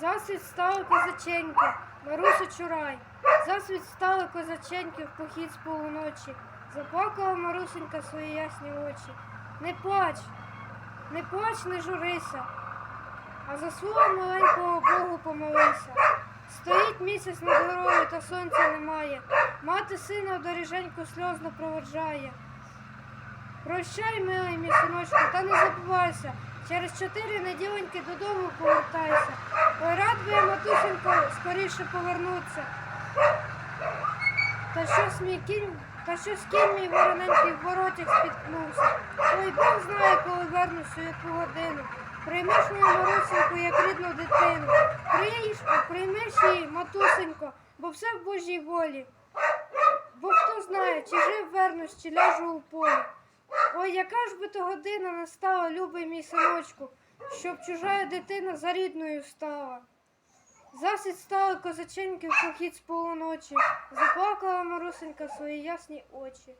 Засвіт стали козаченьки, Маруся чурай. Засвіт стали козаченьки в похід з полуночі. Заплакала Марусенька свої ясні очі. Не плач, не плач, не журися, а за свого маленького Богу помолися. Стоїть місяць над горою, та сонця немає. Мати сина доріженьку сльозно проводжає. Прощай, милий мій синочку, та не забувайся. Через чотири неділеньки додому повертайся. Ой, рад би я, матусенько, скоріше повернуться. Та щось мій кінь, та щось кінь мій вороненький в воротях спіткнувся. Ой, Бог знає, коли вернусь у яку годину. Приймеш мою Марусеньку, як рідну дитину. Приймеш, приймеш її, матусенько, бо все в Божій волі. Бо хто знає, чи жив вернусь, чи ляжу у полі. Ой, яка ж би то година настала, любий мій синочку, щоб чужа дитина за рідною стала. Засід стали козаченьки в похід з полуночі, заплакала Марусенька свої ясні очі.